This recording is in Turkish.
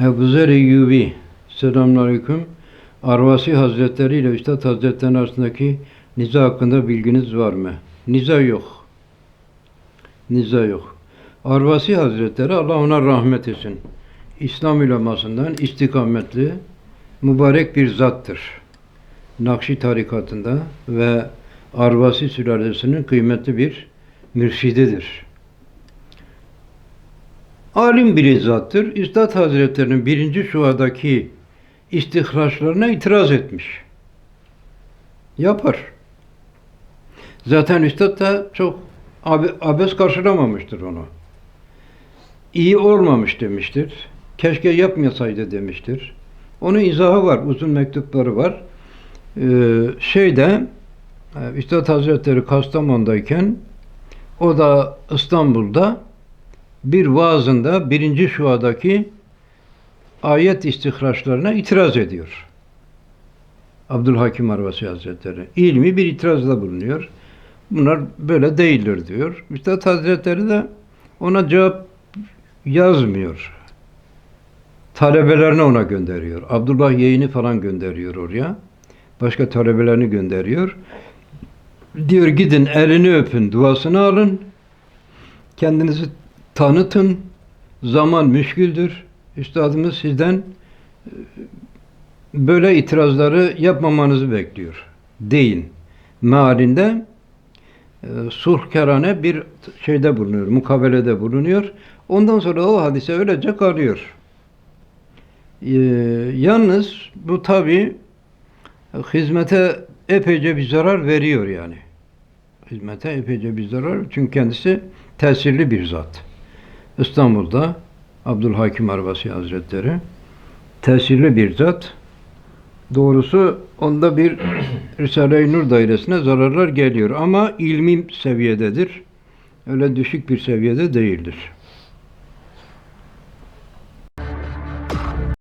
Ebu Zer Eyyubi Selamünaleyküm. Arvasi Hazretleri ile Üstad Hazretleri arasındaki niza hakkında bilginiz var mı? Niza yok. Niza yok. Arvasi Hazretleri Allah ona rahmet etsin. İslam ulemasından istikametli, mübarek bir zattır. Nakşi tarikatında ve Arvasi sülalesinin kıymetli bir mürşididir. Alim bir zattır. Üstad Hazretleri'nin birinci şuadaki istihraçlarına itiraz etmiş. Yapar. Zaten Üstad da çok abe- abes karşılamamıştır onu. İyi olmamış demiştir. Keşke yapmasaydı demiştir. Onun izahı var, uzun mektupları var. Ee, şeyde, e, Üstad Hazretleri Kastamonu'dayken, o da İstanbul'da bir vaazında birinci şuadaki ayet istihraçlarına itiraz ediyor. Abdülhakim Arvasi Hazretleri. İlmi bir itirazda bulunuyor. Bunlar böyle değildir diyor. Üstad Hazretleri de ona cevap yazmıyor. Talebelerine ona gönderiyor. Abdullah Yeğen'i falan gönderiyor oraya. Başka talebelerini gönderiyor. Diyor gidin elini öpün, duasını alın. Kendinizi tanıtın. Zaman müşküldür. Üstadımız sizden e, böyle itirazları yapmamanızı bekliyor. Deyin. Mealinde e, sulhkerane bir şeyde bulunuyor, mukabelede bulunuyor. Ondan sonra o hadise öylece kalıyor. E, yalnız bu tabi hizmete epeyce bir zarar veriyor yani. Hizmete epeyce bir zarar çünkü kendisi tesirli bir zat. İstanbul'da Abdülhakim Arvasi Hazretleri tesirli bir zat. Doğrusu onda bir Risale-i Nur dairesine zararlar geliyor ama ilmi seviyededir. Öyle düşük bir seviyede değildir.